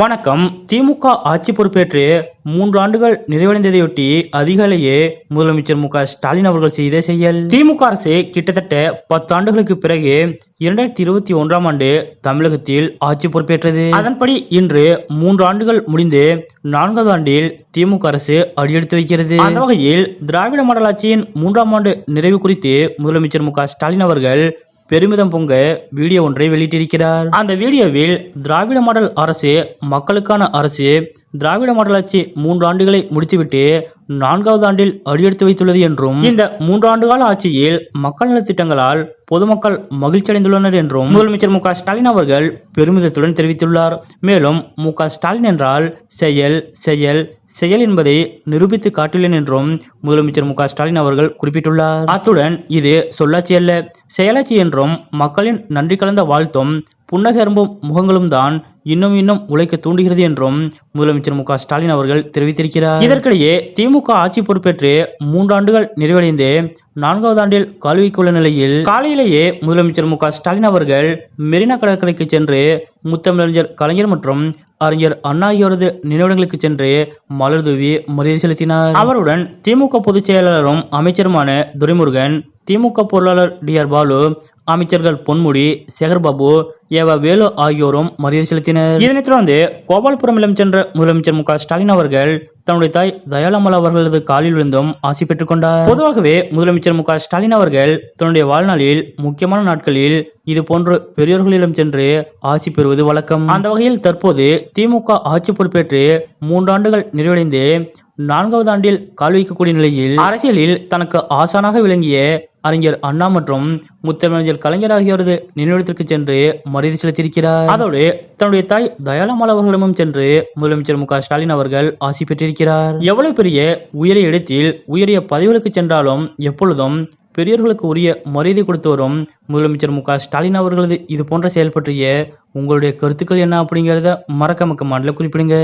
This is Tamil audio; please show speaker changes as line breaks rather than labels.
வணக்கம். திமுக ஆட்சி பொறுப்பேற்று மூன்று ஆண்டுகள் நிறைவடைந்ததையொட்டி அதிகாலையே முதலமைச்சர் மு ஸ்டாலின் அவர்கள் செய்த செயல். திமுக அரசு கிட்டத்தட்ட பத்து ஆண்டுகளுக்கு பிறகு இரண்டாயிரத்தி இருபத்தி ஒன்றாம் ஆண்டு தமிழகத்தில் ஆட்சி பொறுப்பேற்றது. அதன்படி இன்று மூன்று ஆண்டுகள் முடிந்து நான்காவது ஆண்டில் திமுக அரசு அடியெடுத்து வைக்கிறது. அந்த வகையில் திராவிட மாடல் ஆட்சியின் மூன்றாம் ஆண்டு நிறைவு குறித்து முதலமைச்சர் மு ஸ்டாலின் அவர்கள் பெருமிதம் பொங்க வீடியோ ஒன்றை வெளியிட்டிருக்கிறார். அந்த வீடியோவில் திராவிட மாடல் அரசு மக்களுக்கான அரசு திராவிட மாடல் ஆட்சி மூன்று ஆண்டுகளை முடித்துவிட்டு நான்காவது ஆண்டில் அடியெடுத்து வைத்துள்ளது என்றும் இந்த மூன்றாண்டு கால ஆட்சியில் மக்கள் நலத் திட்டங்களால் பொதுமக்கள் மகிழ்ச்சி அடைந்துள்ளனர் என்றும் முதலமைச்சர் மு ஸ்டாலின் அவர்கள் பெருமிதத்துடன் தெரிவித்துள்ளார். மேலும் மு ஸ்டாலின் என்றால் செயல் செயல் செயல் என்பதை நிரூபித்து காட்டுள்ளேன் என்றும் முதலமைச்சர் மு ஸ்டாலின் அவர்கள் குறிப்பிட்டுள்ளார். அத்துடன் இது சொல்லாட்சி அல்ல செயலாட்சி என்றும் மக்களின் நன்றி கலந்த வாழ்த்தும் புன்னகரும்பும் முகங்களும் தான் இன்னும் இன்னும் உழைக்க தூண்டுகிறது என்றும் முதலமைச்சர் மு ஸ்டாலின் அவர்கள் தெரிவித்திருக்கிறார். இதற்கிடையே திமுக ஆட்சி பொறுப்பேற்று மூன்றாண்டுகள் நிறைவடைந்து நான்காவது ஆண்டில் கால் நிலையில் காலையிலேயே முதலமைச்சர் மு ஸ்டாலின் அவர்கள் மெரினா கடற்கரைக்கு சென்று முத்தமிழறிஞர் கலைஞர் மற்றும் அறிஞர் அண்ணா ஆகியோரது நினைவிடங்களுக்கு சென்று மலர் தூவி மரியாதை செலுத்தினார். அவருடன் திமுக பொதுச் செயலாளரும் அமைச்சருமான துரைமுருகன் திமுக பொருளாளர் டி ஆர் பாலு அமைச்சர்கள் பொன்முடி சேகர்பாபு ஏவ வேலு ஆகியோரும் மரியாதை செலுத்தினர். இதனைத் தொடர்ந்து கோபால்புரம் சென்ற முதலமைச்சர் மு ஸ்டாலின் அவர்கள் தன்னுடைய தாய் தயாளம்மாள் அவர்களது காலில் விழுந்தும் ஆசி பெற்றுக் கொண்டார். பொதுவாகவே முதலமைச்சர் மு ஸ்டாலின் அவர்கள் தன்னுடைய வாழ்நாளில் முக்கியமான நாட்களில் இது போன்று பெரியோர்களிடம் சென்று ஆசி பெறுவது வழக்கம். அந்த வகையில் தற்போது திமுக ஆட்சி பொறுப்பேற்று மூன்றாண்டுகள் நிறைவடைந்து நான்காவது ஆண்டில் கால் வைக்கக்கூடிய நிலையில் அரசியலில் தனக்கு ஆசானாக விளங்கிய அறிஞர் அண்ணா மற்றும் முத்தமிழர் கலைஞர் ஆகியோரது நினைவிடத்திற்கு சென்று மரியாதை செலுத்தியிருக்கிறார். அதோடு தன்னுடைய தாய் தயாளம்மாள் அவர்களிடமும் சென்று முதலமைச்சர் மு ஸ்டாலின் அவர்கள் ஆசி பெற்றிருக்கிறார். எவ்வளவு பெரிய உயரிய இடத்தில் உயரிய பதவிகளுக்கு சென்றாலும் எப்பொழுதும் பெரியோர்களுக்கு உரிய மரியாதை கொடுத்து வரும் முதலமைச்சர் மு ஸ்டாலின் அவர்களது இது போன்ற செயல் பற்றிய உங்களுடைய கருத்துக்கள் என்ன அப்படிங்கிறத மறக்காம கமெண்ட்ல குறிப்பிடுங்க.